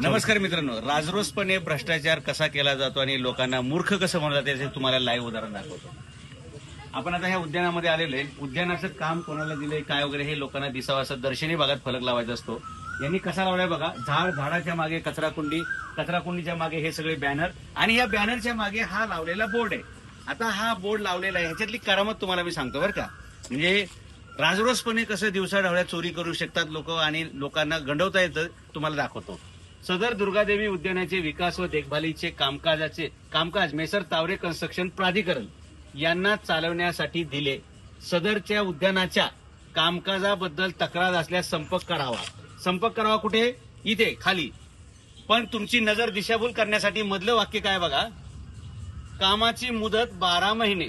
नमस्कार मित्रांनो राजरोसपणे भ्रष्टाचार कसा केला जातो आणि लोकांना मूर्ख कसं म्हणलं जातं याचे तुम्हाला लाईव्ह उदाहरण दाखवतो. आपण आता ह्या उद्यानामध्ये आलेलो आहे. उद्यानाचं काम कोणाला दिलंय काय वगैरे हे लोकांना दिसावं असं दर्शनी भागात फलक लावायचा असतो. यांनी कसा लावलाय बघा झाड झाडाच्या मागे कचरा कुंडी कचरा कुंडीच्या मागे हे सगळे बॅनर आणि या बॅनरच्या मागे हा लावलेला बोर्ड आहे. आता हा बोर्ड लावलेला आहे. ह्याच्यातली करामत तुम्हाला मी सांगतो बरं का. म्हणजे राजरोसपणे कसं दिवसा ढवळ्या चोरी करू शकतात लोक आणि लोकांना गंडवता येतं तुम्हाला दाखवतो. सदर दुर्गादेवी उद्यानाचे विकास व देखभालीचे कामकाजाचे कामकाज मेसर तावरे कन्स्ट्रक्शन प्राधिकरण यांना चालवण्यासाठी दिले. सदरच्या उद्यानाच्या कामकाजाबद्दल तक्रार असल्यास संपर्क करावा. संपर्क करावा कुठे? इथे खाली. पण तुमची नजर दिशाभूल करण्यासाठी मधलं वाक्य काय बघा? कामाची मुदत बारा महिने.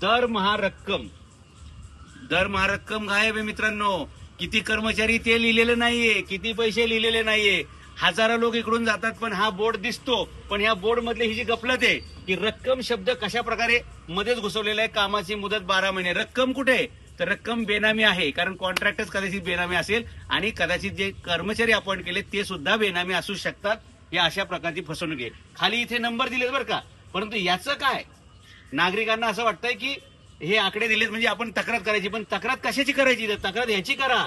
दरमहा रक्कम. दरमहा रक्कम गायब आहे मित्रांनो. किती कर्मचारी ते लिहिलेलं नाहीये. किती पैसे लिहिलेले नाहीये. हजारो लोक इकडून जातात पण हा बोर्ड दिसतो. पण ह्या बोर्ड मधली ही जी गफलत आहे की रक्कम शब्द कशा प्रकारे मध्येच घुसवलेला आहे कामाची मुदत बारा महिने. रक्कम कुठे आहे? तर रक्कम बेनामी आहे कारण कॉन्ट्रॅक्टच कदाचित बेनामी असेल आणि कदाचित जे कर्मचारी अपॉइंट केले ते सुद्धा बेनामी असू शकतात या अशा प्रकारची फसवणूक आहे. खाली इथे नंबर दिलेत बरं का. परंतु याचं काय? नागरिकांना असं वाटतंय की हे आकडे दिलेत म्हणजे आपण तक्रार करायची पण तक्रार कशाची करायची? तर तक्रार ह्याची करा.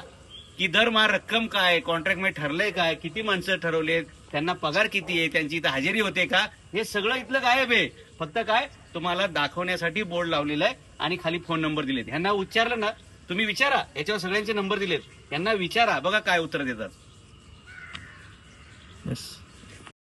की दरमहा रक्कम काय कॉन्ट्रॅक्टमध्ये ठरलंय काय किती माणसं ठरवलेत त्यांना पगार किती आहे त्यांची इथं हजेरी होते का हे सगळं इथलं गायब आहे. फक्त काय तुम्हाला दाखवण्यासाठी बोर्ड लावलेला आहे आणि खाली फोन नंबर दिलेत. ह्यांना उच्चारलं ना तुम्ही विचारा. याच्यावर सगळ्यांचे नंबर दिलेत. यांना विचारा. बघा काय उत्तर देतात. येस